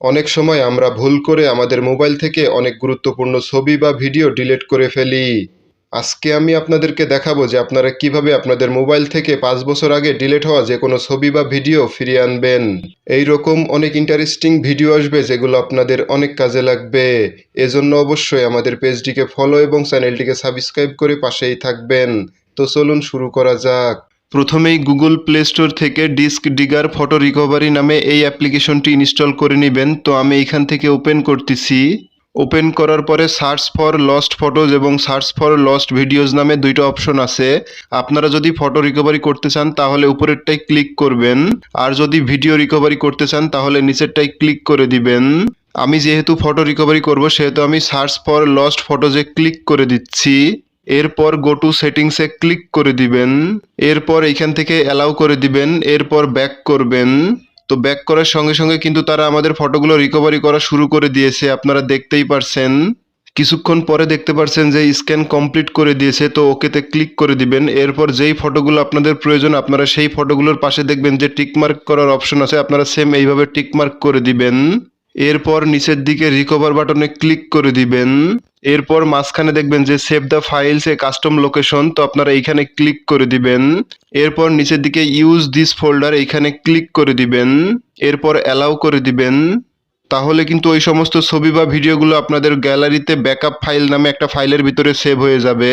অনেক সময় আমরা ভুল করে আমাদের মোবাইল থেকে অনেক গুরুত্বপূর্ণ ছবি বা ভিডিও ডিলিট করে ফেলি। আজকে আমি আপনাদেরকে দেখাবো যে আপনারা কীভাবে আপনাদের মোবাইল থেকে পাঁচ বছর আগে ডিলিট হওয়া যে কোনো ছবি বা ভিডিও ফিরিয়ে আনবেন। এই রকম অনেক ইন্টারেস্টিং ভিডিও আসবে যেগুলো আপনাদের অনেক কাজে লাগবে। এজন্য অবশ্যই আমাদের পেজটিকে ফলো এবং চ্যানেলটিকে সাবস্ক্রাইব করে পাশেই থাকবেন। তো চলুন শুরু করা যাক। প্রথমেই গুগল প্লে স্টোর থেকে ডিস্ক ডিগার ফটো রিকভারি নামে এই অ্যাপ্লিকেশনটি ইনস্টল করে নেবেন। তো আমি এখান থেকে ওপেন করতেছি। ওপেন করার পরে সার্চ ফর লস্ট ফটোজ এবং সার্চ ফর লস্ট ভিডিওজ নামে দুইটা অপশন আছে। আপনারা যদি ফটো রিকভারি করতে চান, তাহলে উপরেরটাই ক্লিক করবেন। আর যদি ভিডিও রিকভারি করতে চান, তাহলে নিচেরটাই ক্লিক করে দিবেন। আমি যেহেতু ফটো রিকভারি করব, সেহেতু আমি সার্চ ফর লস্ট ফটোজে ক্লিক করে দিচ্ছি। এরপর গো টু সেটিংসে ক্লিক করে দিবেন, এরপর এইখান থেকে অ্যালাউ করে দিবেন, এরপর ব্যাক করবেন। তো ব্যাক করার সঙ্গে সঙ্গে কিন্তু তারা আমাদের ফটোগুলো রিকভারি করা শুরু করে দিয়েছে, আপনারা দেখতেই পারছেন। কিছুক্ষণ পরে দেখতে পারছেন যে স্ক্যান কমপ্লিট করে দিয়েছে, তো ওকেতে ক্লিক করে দিবেন। এরপর যেই ফটোগুলো আপনাদের প্রয়োজন, আপনারা সেই ফটোগুলোর পাশে দেখবেন যে টিকমার্ক করার অপশন আছে, আপনারা সেম এইভাবে টিকমার্ক করে দিবেন। এরপর নিচের দিকে রিকভার বাটনে ক্লিক করে দিবেন। এরপর মাঝখানে দেখবেন যে save the files A custom location তো আপনারা এইখানে ক্লিক করে দিবেন। এরপর নিচের দিকে ইউজ দিস ফোল্ডার এইখানে ক্লিক করে দিবেন। এরপর অ্যালাউ করে দিবেন। তাহলে কিন্তু ওই সমস্ত ছবি বা ভিডিওগুলো আপনাদের গ্যালারিতে ব্যাকআপ ফাইল নামে একটা ফাইলের ভিতরে সেভ হয়ে যাবে।